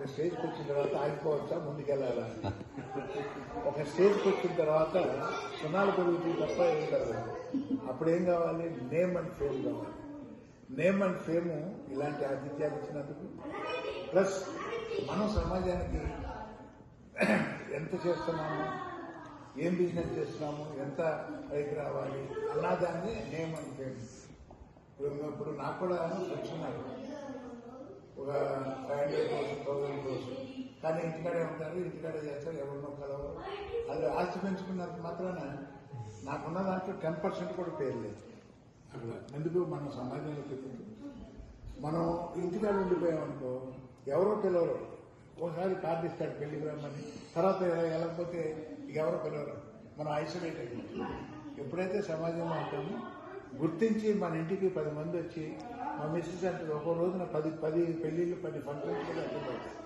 ఒక స్టేజ్కి వచ్చిన తర్వాత ఆగిపోవచ్చా? ముందుకెళ్ళాలా? ఒక స్టేజ్కి వచ్చిన తర్వాత సున్నాలు పెరుగుతుంది తప్ప ఏం జరగదు. అప్పుడు ఏం కావాలి? నేమ్ అండ్ ఫేమ్ కావాలి. నేమ్ అండ్ ఫేమ్ ఇలాంటి ఆతిథ్యాలు ఇచ్చినందుకు. ప్లస్ మనం సమాజానికి ఎంత చేస్తున్నాము? ఏం బిజినెస్ చేస్తున్నాము? ఎంత పైకి రావాలి? అన్నదాన్ని నేమ్ అండ్ ఫేమ్. ఇప్పుడు ఇప్పుడు నాకు కూడా వచ్చినారు ఒక హండ్రెడ్ కోసం థౌసండ్ కోసం. కానీ ఇంటికాడే ఉంటారు ఇంటికాడే చేస్తారు ఎవరినో కలవరు. అది ఆస్తి పెంచుకున్నంత మాత్రాన నాకున్న దాంట్లో టెన్ పర్సెంట్ కూడా పేరు లేదు. అట్లా ఎందుకు? మనం సమాజంలో పెరుగుతుంది మనం ఇంటికాడ ఉండిపోయామనుకో ఎవరో పిలవరు ఒకసారి కార్డు ఇస్తాడు పెళ్ళికి రమ్మని తర్వాత వెళ్ళకపోతే ఎవరో పిలవరు మనం ఐసోలేట్ అయిపోతాం. ఎప్పుడైతే సమాజంలో ఉంటామో గుర్తించి మన ఇంటికి పది మంది వచ్చి మా మిస్సెస్ అంటే ఒక రోజున పది పది పెళ్ళిళ్ళు పది ఫంక్షన్స్ కూడా అటెండ్ అవుతాయి.